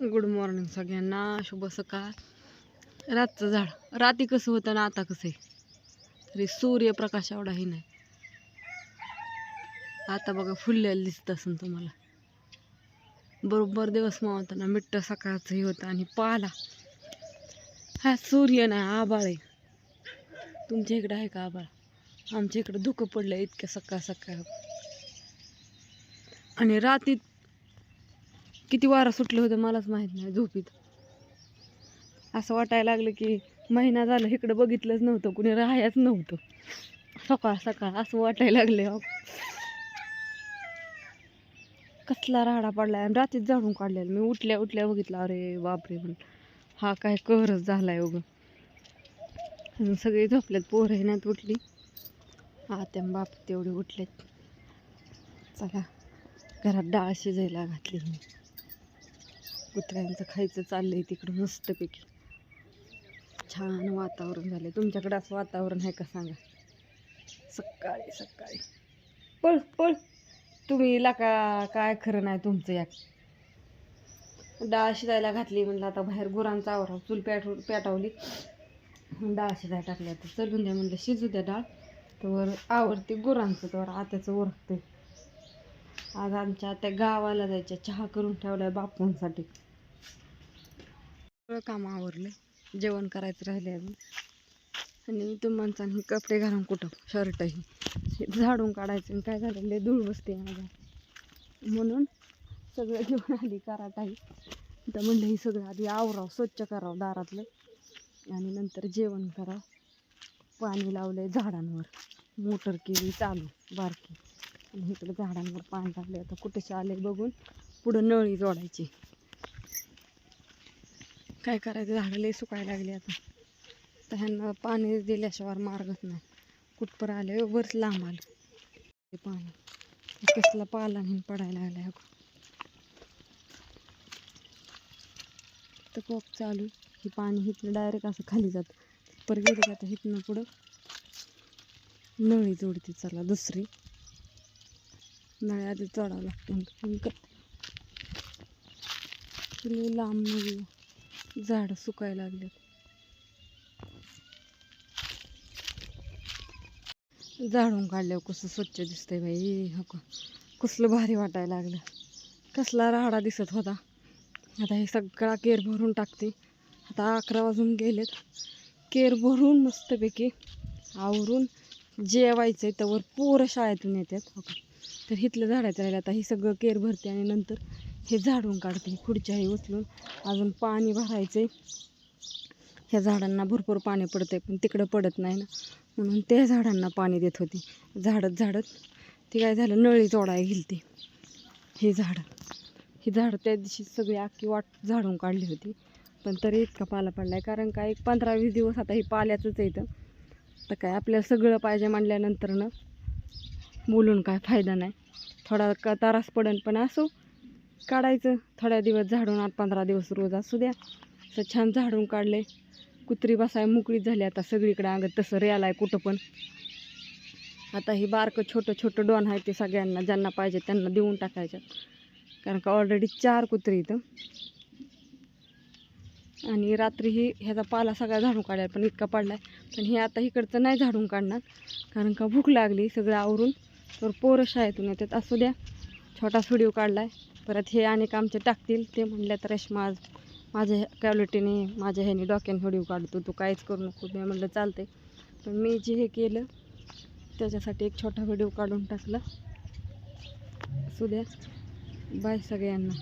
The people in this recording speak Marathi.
गुड मॉर्निंग सगळ्यांना. शुभ सकाळ. रातचं झाड. राती कसं होतं ना आता कसं आहे? तरी सूर्यप्रकाश एवढाही नाही. आता बघा फुललेलं दिसत असेल तुम्हाला. बरोबर दिवस मावताना मिट्ट सकाळचंही होतं आणि पाला. हा सूर्य नाही आबाळ आहे. तुमच्या इकडं आहे का आबाळ आमच्या इकडं धुकं पडलं इतक्या सकाळ सकाळ. आणि रातीत किती वारा सुटलं होतं मलाच माहीत नाही झोपीत. असं वाटायला लागलं की महिना झाला इकडं बघितलंच नव्हतं कुणी राहायच नव्हतं. सकाळ सकाळ असं वाटायला लागले कसला राडा पडलाय आणि रात्रीच झाडून काढलेलं. मी उठल्या उठल्या बघितलं अरे बापरे पण हा काय करच झालाय उगं. अजून सगळे झोपल्यात पोरं नाहीत उठली. आत्या बाप तेवढे उठलेत. चला घरात डाळ शिजायला घातली मी. कुत्र्यांचं खायचं चाललं आहे तिकडं मस्तपैकी. छान वातावरण झालं आहे तुमच्याकडं असं वातावरण आहे का सांगा? सकाळी सकाळी. पळ पळ. तुम्ही का काय खरं नाही तुमचं या. डाळ शिजायला घातली म्हणलं आता बाहेर गुरांचा आवरा. चूल पेट पेटावली डाळ शिजायला टाकली आता. चलून द्या म्हणलं शिजू द्या डाळ. तर आवडते गुरांचं तर आत्याचं ओरखते आज आमच्या त्या गावाला जायच्या चहा करून ठेवलाय बापूंसाठी. सगळं काम आवरलं जेवण करायचं राहिले अजून. आणि तुम्हाला आणि कपडे घालून कुठं? शर्टही. झाडून काढायचं आणि काय झालं? धूळ बसते माझ्या. म्हणून सगळं घेऊन आली कराटाही तर म्हणलं ही सगळं आधी आवराव स्वच्छ करावं दारातलं. आणि नंतर जेवण करावं पाणी लावलंय झाडांवर. मोटर केली चालू बारकी. आणि झाडांवर पाणी लागले आता कुठेशी आले बघून पुढं नळी जोडायची. काय करायचं? झाडं लई सुकायला लागले आता. तर ह्यांना पाणी दिल्याशिवाय मार्गच नाही. कुठपर आले? वरच लांब आलं. पाणी कसला पाला म्हणून पडायला लागला तर कोप चालू. हे पाणी हिथनं डायरेक्ट असं खाली जातं. परत गेलं का आता हिथनं पुढं नळी जोडते. चला दुसरी. नाही आधी चढावं लागतं लई लांब झाडं सुकायला लागले झाडून काढल्यावर कसं स्वच्छ दिसतंय बाई. हो हक कसलं भारी वाटायला लागलं. कसला राहाडा दिसत होता. आता हे सगळा केर भरून टाकते. आता अकरा वाजून गेलेत. केर भरून मस्तपैकी आवरून जेवायचं आहे त्यावर पोरं शाळेतून येतात. हो का? तर हिथलं झाडायचं राहिलं. आता हे सगळं केर भरते आणि नंतर हे झाडून काढते. खुर्च्या हे उचलून अजून पाणी भरायचं ह्या झाडांना भरपूर पाणी पडतंय पण तिकडं पडत नाही ना. म्हणून त्या झाडांना पाणी देत होती. झाडत झाडत ते काय झालं नळी जोडाय गेली हे झाडं. ही झाडं त्या दिवशी सगळी अख्खी वाट झाडून काढली होती. पण तरी इतका पाला पडला आहे कारण काय एक पंधरा वीस दिवस आता हे पाल्याचंच येतं तर काय आपल्याला सगळं पाहिजे म्हणल्यानंतरनं बोलून काय फायदा नाही. थोडा का तारास पडेल पण असो. काढायचं. थोड्या दिवस झाडून आठ पंधरा दिवस रोज असू द्या. असं छान झाडून काढले. कुत्री बसाय मोकळीच झाली. आता सगळीकडे अंगत तसं रेल आहे कुठं पण. आता ही बारकं छोटं छोटं डॉन आहे ते सगळ्यांना ज्यांना पाहिजे त्यांना देऊन टाकायचं. कारण का ऑलरेडी चार कुत्री इथं. आणि रात्री ही ह्याचा पाला सगळा झाडून काढायला पण इतका पडला आहे पण हे आता इकडचं नाही झाडून काढणार. कारण का भूक लागली सगळं आवरून. तर पोरं शाळेतून येतात. असू द्या छोटाच व्हिडिओ काढला आहे परत हे अनेक आमचे टाकतील. ते म्हणले तर रेश्मा आज माझ्या क्वालिटीने माझ्या ह्याने डोक्याने व्हिडिओ काढतो. तू काहीच करू नको. मी म्हणलं चालते पण मी जे हे केलं त्याच्यासाठी एक छोटा व्हिडिओ काढून टाकला. असू द्या. बाय सगळ्यांना.